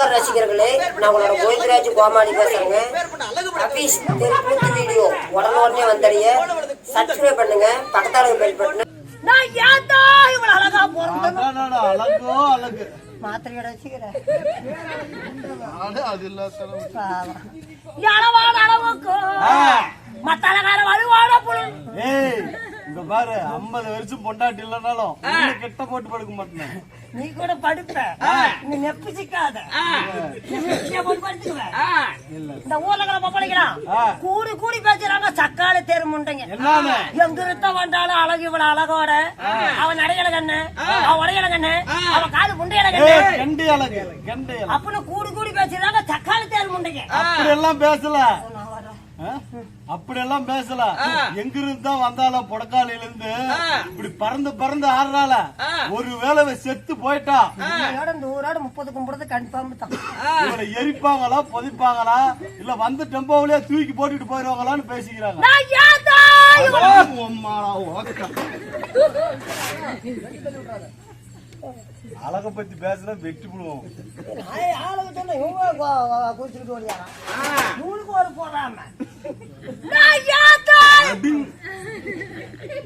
நமஸ்கார் ரசிகர்களே நான் உங்களோட கோவிந்தராஜ் கோமாளி பேசுறேங்க. அபீஸ் தெருக்கூத்து வீடியோ. உடனே வந்தடைய. சப்ஸ்கிரைப் பண்ணுங்க பக்கத்தால பெல் பட்டனை நான் ஏன்டா இவ்வளவு அழகா அடடடா, அழகோ அழகு. மாத்திரையோட வச்சுக்கிறேன். அது இல்லாத அளவுக்கு மத்தளகார வலுவான புல் ஏய். இங்க பாரு 50 வருஷம் பொண்டாட்டி இல்லனாலும் கெட்ட போட்டு படுக்க மாட்டேன். நீ கூட படுப்ப. நீ நெப்பு சிக்காத நீ போட்டு படுத்துக்குவ. இந்த பொழைக்கிறான் ஆ. கூடி கூடி பேசுறாங்க சக்கால தேர் முண்டைங்க. எங்க இருத்த வந்தாலும் அழகு இவ்வளவு அழகோட. அவன் நடையில கண்ணு அவன் உடையில கண்ணு அவன் காது முண்டையில கண்ணு அப்படின்னு கூடி கூடி பேசுறாங்க சக்கால தேர் முண்டைங்க. அப்படி எல்லாம் பேசல நான் வரேன். ஆ? அப்படி எல்லாம் பேசல. எங்க இருந்து தான் வந்தாலும் புடக்காலையில இருந்து இப்படி பறந்து பறந்து ஆடுறாள. ஒருவேளை இவ செத்து போயிட்டா. ஊரோட முப்பது கும்பிடுறது கன்ஃபார்ம் தான். இவரை எரிப்பாங்களா பொதிப்பாங்களா இல்ல வந்து டெம்போவிலே தூக்கி போட்டுட்டு போயிருவாங்களான்னு பேசிக்கிறாங்க. உம்மாடா. அழக பத்தி பேசுனா வெட்டி விடுவோம் ஆளுங்க சொன்னா இவங்க. இவனுக்கு ஒரு?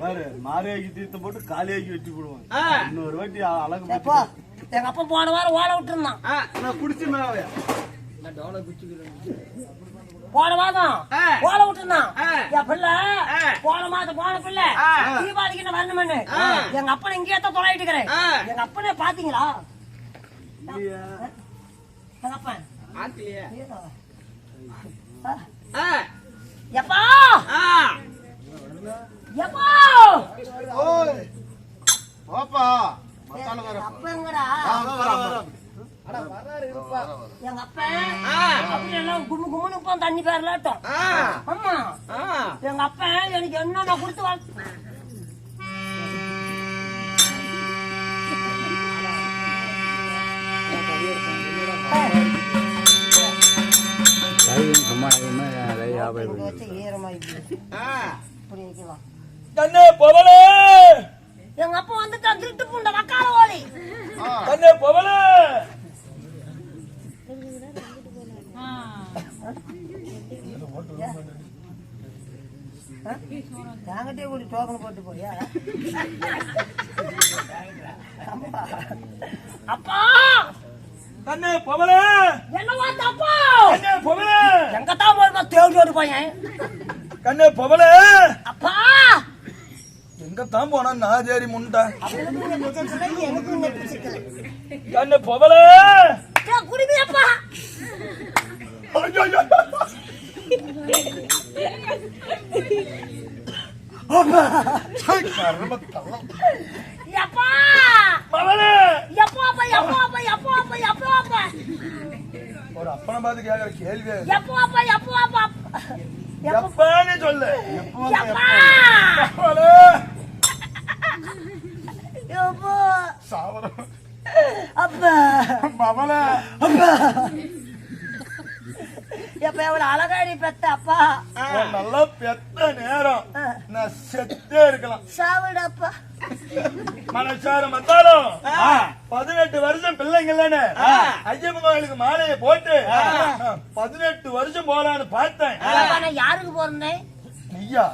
பாரு மாரியாக்கி தீர்த்தம் போட்டு காலியாக்கி வெட்டி விடுவோம் இன்னொரு வாட்டி அழகு எங்க அப்பா போன வாரம் ஓலை விட்டுருந்தான். நான் குடிச்சு மேவையா போன மாதம் ஓலை விட்டுருந்தான் என் பிள்ளை போன மாதம் போன பிள்ளை தீபாவளிக்கு என்ன வரணும்னு எங்க அப்பனை இங்கேயே தான் தொலைட்டு இருக்கிறேன். எங்க அப்பனே பாத்தீங்களா. எப்பா? எப்பா? மத்தாளக்கார அப்பங்கடா எங்க அப்பா அப்படி எல்லாம் கும்மு கும்முன்னு இப்போ தண்ணி பேரலாட்டம் ஆமா எங்க அப்பா எனக்கு என்னென்ன கொடுத்து வள- இப்படி வச்சு ஈரமாயிடுச்சு. இப்படி வைக்கலாம். கண்ணே பவளே! எங்க அப்பா வந்துட்டான் திருட்டு புண்ட வக்கால ஓலி. கண்ணே பவளே! என்கிட்டயே கூடி டோக்கன் போட்டு அம்மா. அப்பா! கண்ணே பவளே என்னவா தப்பா கண்ணே பவளே எங்க தான் போயிருந்தா தேடி ஓடி பையன். கண்ணே பவளே அப்பா! எங்க தான் போனா முண்டா. எனக்கு நெப்பு சிக்கல. கண்ணே பவளே எப்பா அப்பா எப்பா அப்பா எப்பா அப்பா எப்பா அப்பா ஒரு அப்பனை பார்த்து கேக்குற கேள்வி எப்பா அப்பா எப்பா அப்பா எப்பா! எப்பான்னு சொல்லு எப்பா! சாவரம். அப்பா! பவளே எப்ப எவ்வளவு அழகாடி பெத்த அப்பா? நல்லா பெத்த நேரம். நான் செத்தே இருக்கலாம். சாவிடப்பா. மனசார மத்தாலும் பதினெட்டு வருஷம் பிள்ளைங்கள்லன்னு ஐயப்பன் கோயிலுக்கு மாலையை போட்டு பதினெட்டு வருஷம் போலான்னு பார்த்தேன். நான் யாருக்கு பிறந்தேன் ஐயா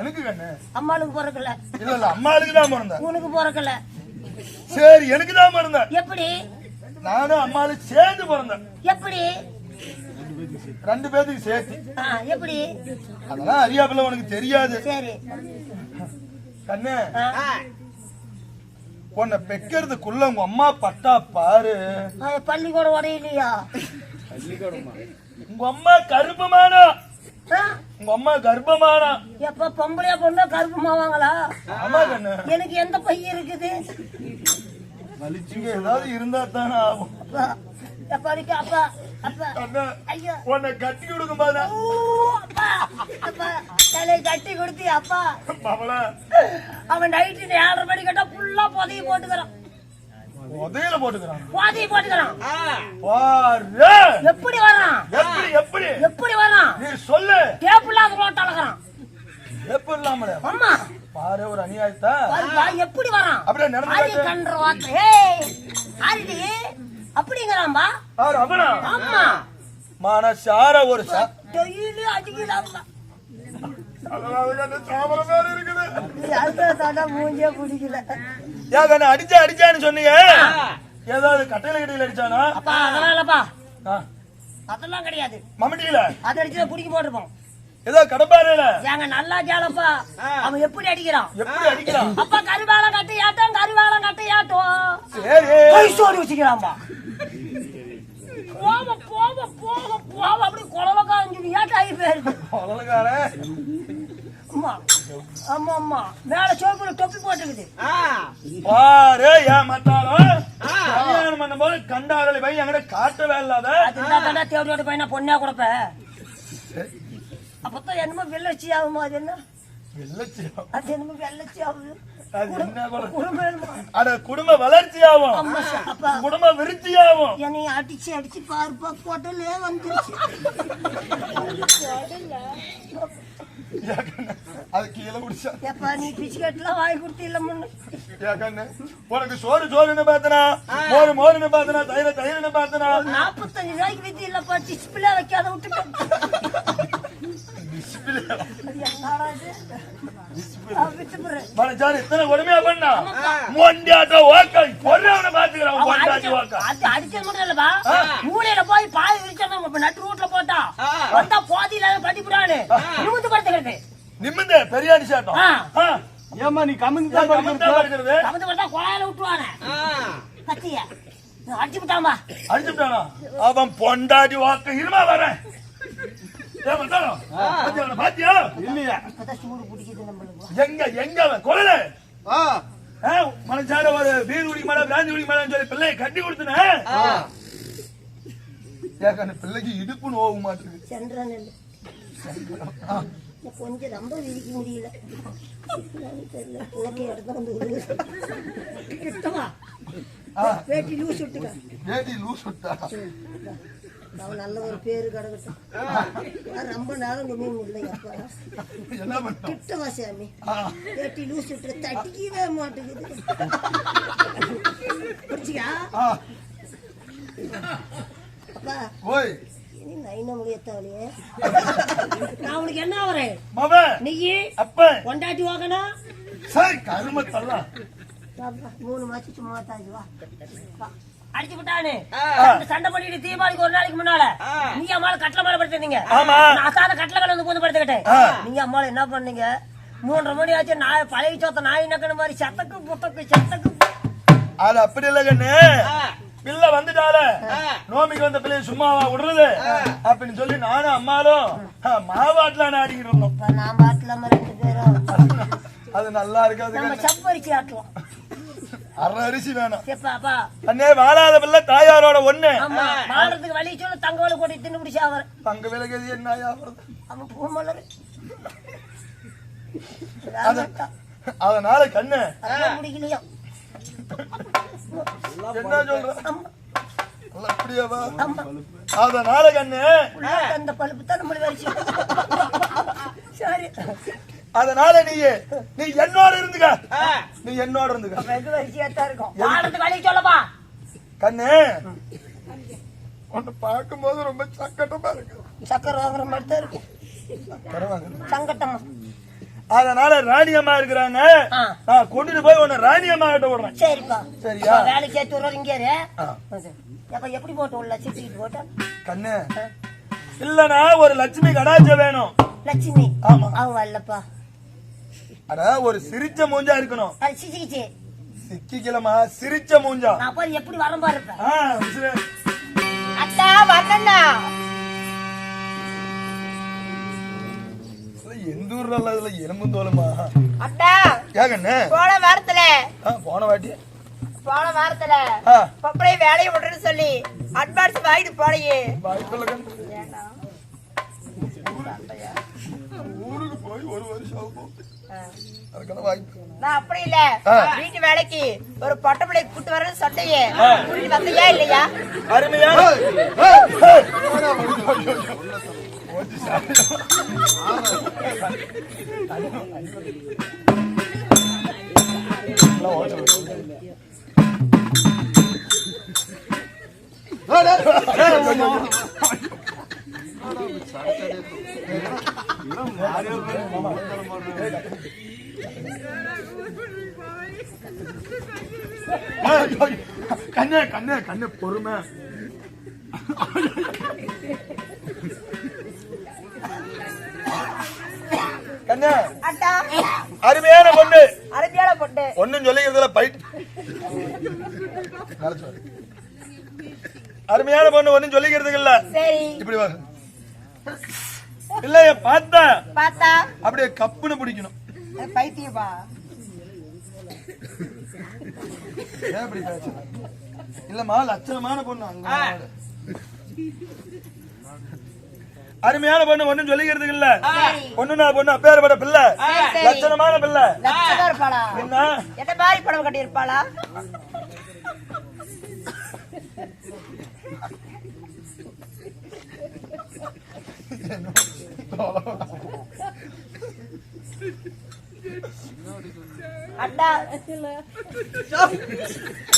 எனக்கு கண்ணு. அம்மாளுக்கு பிறக்கல இல்ல இல்ல அம்மாளுக்கு தான் பிறந்தேன். உனக்கு பிறக்கல சரி எனக்கு தான் பிறந்தேன். எப்படி? நானும் அம்மாளும் சேர்ந்து பிறந்தேன். எப்படி? ரெண்டு பேத்துக்கு சேர்த்து. எப்படி? அதெல்லாம் அறியாப்பில்ல உனக்கு தெரியாது. சரி. கண்ணு. உன்னை பெக்கிறதுக்குள்ள உங்க அம்மா பட்டா பாரு. பள்ளிக்கூடம் உடையிலையா? உங்க அம்மா கருப்பமானா? உங்க அம்மா கர்ப்பமானா? எப்ப பொம்பளையா பொண்ணா கருப்புமாவாங்களா? எனக்கு எந்த பையன் இருக்குது? இங்க ஏதாவது இருந்தா தானே ஆகும். எப்பா அப்பா? உன்னை கட்டி கொடுக்கும் தலையை கட்டி கொடுத்தி அப்பா. அவன் நைட்டு ஏழரை மணி கேட்டா ஃபுல்லா புதைய போட்டுக்கிறான். உதயில போட்டுக்கிறான். புதைய போட்டுக்கிறான். பாரு. எப்படி வரான்? எப்படி எப்படி? எப்படி வரான்? நீ சொல்லு. டேப் இல்லாத ரோட்டால இருக்கிறான் எப்படி இல்லாமலே. ஆமா பாரு ஒரு அநியாயத்தா. எப்படி வரான்? அப்படியே நடந்து. கன்ற வார்த்தை ஏய் ஆரிடி அப்படிங்கிறாம்பா? அவனா? ஆமா. மனசார ஒரு டெய்லி அடிக்கிறாம்பா. அடிச்சா அடிச்சான்னு சொன்னீங்க ஏதாவது கட்டையில கட்டையில அடிச்சானா? அப்பா அதெல்லாம் இல்லப்பா. அதெல்லாம் கிடையாது. மம்முட்டியில? அதை அடிச்சு பிடிக்க போட்டிருப்போம். ஏதோ கடப்பாறையில? ஏங்க நல்லா கேளப்பா அவன் எப்படி அடிக்கிறான்? எப்படி அடிக்கிறான்? அப்பா கருவாலம் கட்டி ஆட்டம் கருவாலம் கட்டி ஆட்டம் சரி வச்சுக்கிறான்பா போக போக போக போக அப்படி குழவக்கா அஞ்சு ஏட்டாகி போயிருக்கு அவ்வளவுக்காரன் அம்மா ஆமா ஆமா மேல சோப்புல தொப்பி போட்டுக்குது. பாரு ஏன் மத்தாலும் கல்யாணம் பண்ணும்போது கண்டாரளி பை காட்டவே இல்லாத. தேவையோட பையனா பொண்ணா கொடுப்ப? அப்பதான் என்னமோ வெள்ளச்சி ஆகுமா அது என்ன? வெள்ளச்சியம். அது என்னமோ வெள்ளச்சி ஆகுது. குடும்ப வளர்ச்சி அப்பா குடும்ப விருத்தி ஆகும் என்னை அடிச்சு அடிச்சு பாருப்பா கொட்டலே வந்துருச்சு. அது கீழே குடிச்சா. எப்பா நீ பிஸ்கெட்லாம் வாங்கி கொடுத்து இல்ல முன்னு. ஏன் கண்ணு உனக்கு சோறு சோறுன்னு பார்த்தனா? மோறு மோறுன்னு பார்த்தனா? தயிர தயிர்னு பார்த்தனா? நாற்பத்தஞ்சு ரூபாய்க்கு வித்து இல்லப்பா டிஸ்பிளே வைக்காத விட்டுட்டேன் மனசாரு இத்தனை கொடுமையா பண்ணா? மொண்டியாட்ட ஓக்கை பொறவனை பாத்துக்கிறான் மொண்டாட்டி அடிச்ச- ஓக்கா அது அடிச்சது மட்டும் இல்லப்பா. மூலையில போய் பாய் விரிச்சிடணும் இப்ப நட்டு ரூட்ல போட்டா. வந்தா பாதியில கட்டிவிடானு நிமிந்து படுத்துக்கிறது. நிமிந்து பெரிய அடிச்சாட்டம். ஏமா நீ கமிந்து தான் படுக்கிறது. கமந்து படுத்தா குழாயில விட்டுருவானே. கத்திய அடிச்சு விட்டாம்பா அடிச்சுட்டானா அவன் பொண்டாட்டி வாக்க இருமா வரேன்? பாத்தியா இல்லையா. இப்பதான் சூடு பிடிக்குது நம்மளுக்கு எங்க எங்க ஆ. மனசார ஒரு பீர் குடிக்க மாட்டா பிராந்தி குடிக்க மாட்டான்னு சொல்லி பிள்ளையை கட்டி கொடுத்துனேன் ஏன் பிள்ளைக்கு இடுப்பு நோவு மாட்டேங்குது கொஞ்சம் ரொம்ப விரிக்க முடியல. என்னன்னு தெரியல. உனக்கு இடத்த வந்து. கிட்டவா வேட்டி லூஸ் விட்டுக்க வேட்டி லூஸ் விட்டா அவன் நல்ல ஒரு பேரு கிடக்கட்டும். ரொம்ப நேரம் கும்மி முடியலையப்பா என்ன பண்ணோம் கிட்டவா சாமி? வேட்டி லூஸ் விட்டு தட்டிக்கவே மாட்டேங்குது. புரிச்சிக்கா அப்பா ஓய். இனி நைன உனக்கு என்ன வரேன் நீ அப்ப. கொண்டாட்டி சரி கருமத்தல்லாம். மூணு மாசம் சும்மா தாஜி வா. வா. அடிச்சு விட்டானு. சண்டை பண்ணிட்டு தீபாவளிக்கு ஒரு நாளைக்கு முன்னால நீங்க அம்மால கட்டில மேல படுத்துருந்தீங்க. அசாத கட்டில மேல வந்து பூந்து படுத்துக்கிட்டேன் நீங்க அம்மால என்ன பண்ணீங்க? மூன்றரை மணி ஆச்சு நாய் பழைய சோத்த நாய் நக்கன மாதிரி சத்தக்கு புத்தக்கு சத்தக்கு அது அப்படி இல்ல கண்ணு. பிள்ளை வந்துட்டால. நோமிக்கு வந்த பிள்ளைய சும்மாவா விடுறது? அப்படின்னு சொல்லி நானும் அம்மாலும் மாவாட்டுல ஆடிக்கிட்டு இருந்தோம். நான் பாட்டுல ரெண்டு பேரும். அது நல்லா இருக்காது நம்ம. சப்பரிச்சு ஆட்டுவோம். அரை அரிசி வேணும். அண்ணே வாழாத பிள்ளை தாயாரோட ஒண்ணு. வாழ்றதுக்கு வழி சொல்லு தங்க வலி கொட்டி தின்னு பிடிச்சி அவர் தங்க விலகதி என்ன ஆகிறது அவன் பூமலர் அதனால கண்ணு. முடிக்கலையா? என்ன சொல்ற? அப்படியாவா அதனால கண்ணு. அந்த பழுப்பு தான் நம்மள வரிச்சு சரி. அதனால நீ நீ என்னோட இருந்துக்க. நீ என்னோட இருந்துக்க. கண்ணு. உன்னை பார்க்கும்போது ரொம்ப சங்கட்டமா இருக்கு. சக்கரை வாங்குற மாதிரி தான் இருக்கும் பரவாயில்ல. சங்கட்டமா. அதனால ராணி அம்மா இருக்கிறாங்க. நான் கொண்டுட்டு போய் உன்னை ராணி அம்மா கிட்ட விடுறேன். சரிப்பா. சரியா? வேலைக்கு சேர்த்து விடுறது இங்கே. அப்ப எப்படி போட்டு உள்ள சிட்டிட்டு போட்டா? கண்ணு. இல்லனா ஒரு லட்சுமி கடாச்சம் வேணும். லட்சுமி. ஆமா. அவங்க வரலப்பா. அட ஒரு சிரிச்ச மூஞ்சா இருக்கணும். சிசிக்கிச்சு. சிக்கிக்கலமா சிரிச்ச மூஞ்சா. போய் எப்படி வரம் சரி. அத்தா இதுல எந்த ஊர்ல இல்ல, இதுல எலும்பும் தோலுமா? அட்டா ஏன் கண்ணு போன வாரத்துல. போன வாட்டி. போன வாரத்துல. ஆ, பொம்பளை வேலையை விடுறேன்னு சொல்லி அட்வான்ஸ் வாங்கிட்டு போலையே ஊருக்கு போய் ஒரு வருஷம் ஆகும். அப்படி இல்ல. வீட்டு வேலைக்கு ஒரு பொட்டை பிள்ளை கூட்டு வர சொன்னையே. வந்தியா இல்லையா? அருமையா? கண்ணு கண்ணு கண்ணு பொறுமை கண்ணு அருமையான பொண்ணு. அருமையான பொண்ணு. ஒன்னும் சொல்லிக்கிறதுல பைட். அருமையான பொண்ணு ஒன்னும் சொல்லிக்கிறதுக்கு இல்ல. இப்படி வா. இல்லைய பார்த்தா. பார்த்தா? அப்படியே கப்புன்னு பிடிக்கணும். பைத்தியமா ஏன் இப்படி பேசுற? இல்லம்மா லட்சணமான பொண்ணு அங்க. அருமையான பொண்ணு ஒண்ணும் சொல்லிக்கிறதுக்கு இல்ல. ஒண்ணு நான் பொண்ணு அப்பேற்பட்ட பிள்ளை. லட்சணமான பிள்ளை. என்ன மாதிரி படம் கட்டி இருப்பாளா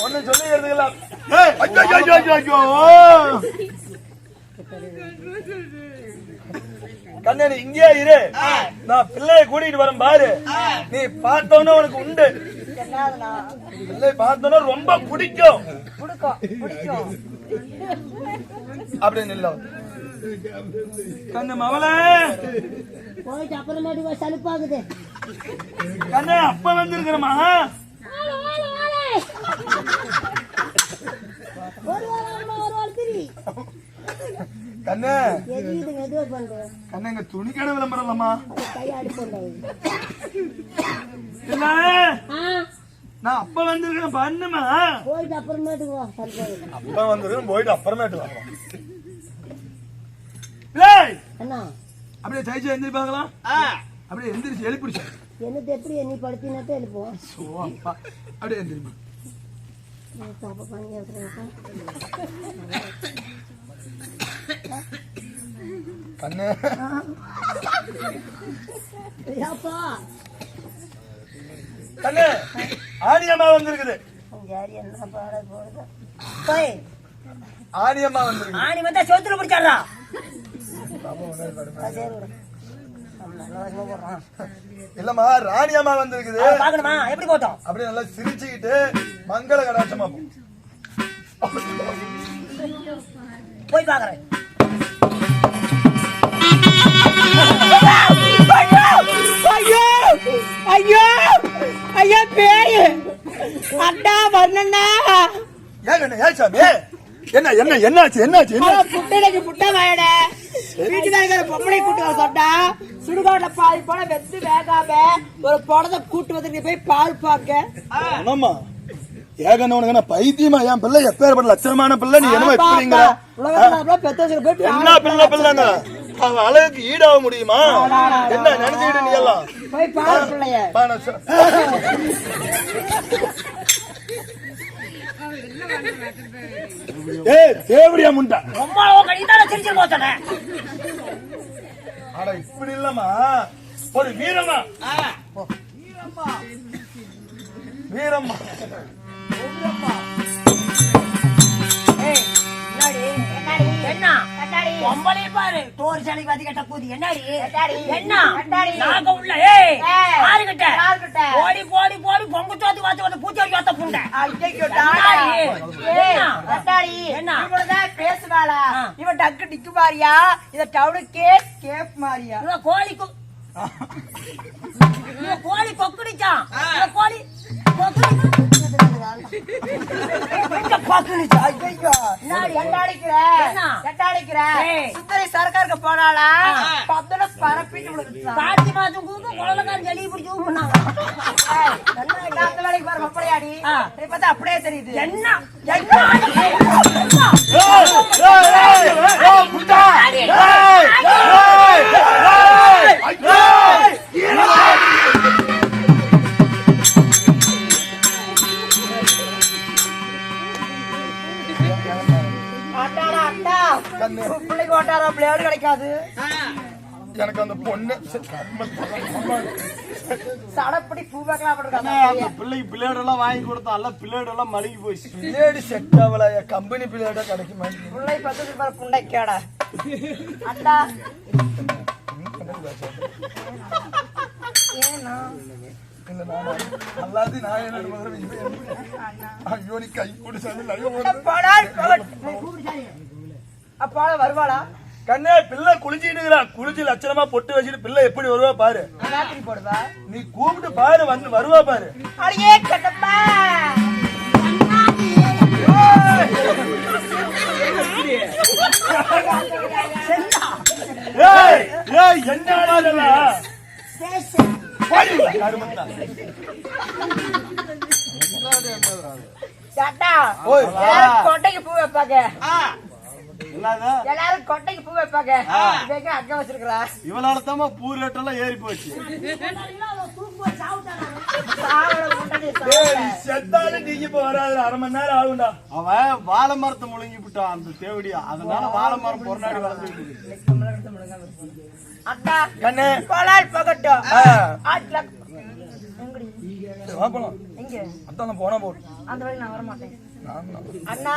ஒண்ணும் சொல்லிக்கிறதுக்கு இல்ல ஏய், ஐயோ, ஐயோ, ஐயோ, ஐயோ. கண்ணே நீ இங்கே இரு. நான் பிள்ளைய கூட்டிட்டு வரேன் பாரு. நீ பார்த்தோன்னே உனக்கு உண்டு. பிள்ளை பார்த்தோன்னே ரொம்ப பிடிக்கும். அப்படின்னு இல்ல கண்ணு மவளே. போயிட்டு அப்புறமேட்டு சலுப்பாகுது கண்ணே அப்ப வந்திருக்கிறமா வாரம் வாரம் கண்ணே. கண்ணே இங்க துணி கடை விளம்பரம் இல்லம்மா கையாடி போண்டேன் இல்ல ஆ. நான் அப்ப வந்திருக்கிறேன் பண்ணுமா போயிட்டு அப்புறமேட்டுக்கு வா சலுப்பாகுது அப்ப வந்திருக்கிறேன் போயிட்டு அப்புறமேட்டு அண்ணா அப்படியே ஜெயிச்சு எந்திரிப்பாங்களா? அப்படியே எந்திரிச்சு எழுப்பிடுச்சு என்னத்தை எப்படி நீ படுத்தினாத்தான் அப்பா. அப்படியே எந்திரிப்பா பாப்பா பண்ணி கண்ணு. கண்ணு. ஆணியம்மா வந்திருக்குது. யாரு என்ன பாட போடுது போய். ஆணியம்மா வந்திருக்கு ஆணி வந்தா சொத்துல பிடிச்சாடா இல்லம்மா ராணியம்மா வந்திருக்குது. பாக்கணுமா எப்படி போட்டோம்? அப்படியே நல்லா சிரிச்சுக்கிட்டு மங்கள கடாட்சமா போ. போய் பாக்குறேன் ஐயோ! ஐயோ! ஐயோ பேரு அட்டா வர்ணண்ணா! ஏன் ஏன் சாமி? என்ன என்ன என்னாச்சு என்னாச்சு என்ன புட்டைக்கு புட்டை வாயட. பொம்பளை கூட்டு வர சொன்னா சுடுகாட்டுல பாதி போல வெத்து வேகாம ஒரு படத்தை கூட்டு வந்து போய் பால் பார்க்க என்னம்மா? ஏகன உனக்கு என்ன பைத்தியமா? என் பிள்ளை எப்பேற்பட்ட லட்சணமான பிள்ளை? நீ பெத்தவங்க போய் என்ன பிள்ளை பிள்ளைங்க அவன் அழகுக்கு ஈடாக முடியுமா? என்ன நினைச்சுக்கிட்டு நீ எல்லாம்? ஏய் தேவடியா முண்டா. சிரிச்சு போத்தன அட இப்படி இல்லம்மா. ஒரு வீரமா வீரம்மா. என்ன பொம்பளை பாரு. தோறு சளி வாதி கட்ட கூதி என்னடி. என்ன. நாக உள்ள. ஏய் யாருகிட்ட? போடி போடி போடி. பொங்கு சோத்து வாத்து வந்து பூச்சி வாத்த புண்டை. என்ன? இவனுதான் பேசுவாளா. இவன் டக்கு டிக்கு மாறியா? இத டவுனுக்கே கேப் மாறியா? இவன் கோழி கொ- இவன் கோழி கொக்குடிச்சான் கோழி கொக்குடிச்சான் கொக்குடிச்சா ஐயோ? எட்டாடிக்கிற ஏய். சுந்தரி சரக்காருக்கு போனாளா ஆ. பத்துல பரப்பிட்டு விழுந்துட்டான் கார்த்தி மாதம் கூட குழந்தைக்காரன் ஜெலி பிடிச்சி பண்ணாங்க அந்த வேலைக்கு பாரு மப்பளையாடி ஆ. இப்ப பார்த்தா அப்படியே தெரியுது என்ன என்ன கண்ணு. பிள்ளைக்கு ஓட்டாரா பிள்ளையோடு கிடைக்காது. எனக்கு அந்த பொண்ணு சடப்படி பூ வைக்கலாம் அண்ணா, அந்த பிள்ளைக்கு எல்லாம் வாங்கி கொடுத்தா எல்லாம் பிள்ளையோட எல்லாம் மழுகி பிளேடு செட் ஆகல கம்பெனி பிளேட கிடைக்க மாட்டேங்குது பிள்ளை பத்து பாரு புண்டை கேடா அட்டா ஏன்னா? அல்லாது நான் என்ன? ஐயோ நீ கை கூட சாமி லைவ் போடுது. போடால் போகட்டும். அப்பால வருவாளா? கண்ணே பிள்ளை குளிச்சிட்டு இருக்கிறான் குளிச்சு லட்சணமா பொட்டு வச்சுட்டு பிள்ளை எப்படி வருவா பாரு. ராத்திரி போடுவா? நீ கூப்பிட்டு பாரு வந்து வருவா பாரு. அடியே ஏய் என்ன கொட்டைக்கு பூ வைப்பாங்க. எல்லாரும் கொட்டைக்கு பூ வைப்பாங்க. அங்க வச்சிருக்கிறா. இவளால தாமா பூ ரேட்டெல்லாம் ஏறி போச்சு. செத்தாலும் நீங்க இப்ப வராது அரை மணி நேரம் ஆகும்டா. அவன் வாழை மரத்தை முழுங்கி விட்டான் அந்த தேவடியா அதனால வாழை மரம் பொறநாடி வளர்ந்துட்டு அண்ணா கண்ணே. கோலால் போகட்டும். ஆட்ல. போனா போட்டு அந்த வழி நான் அண்ணா.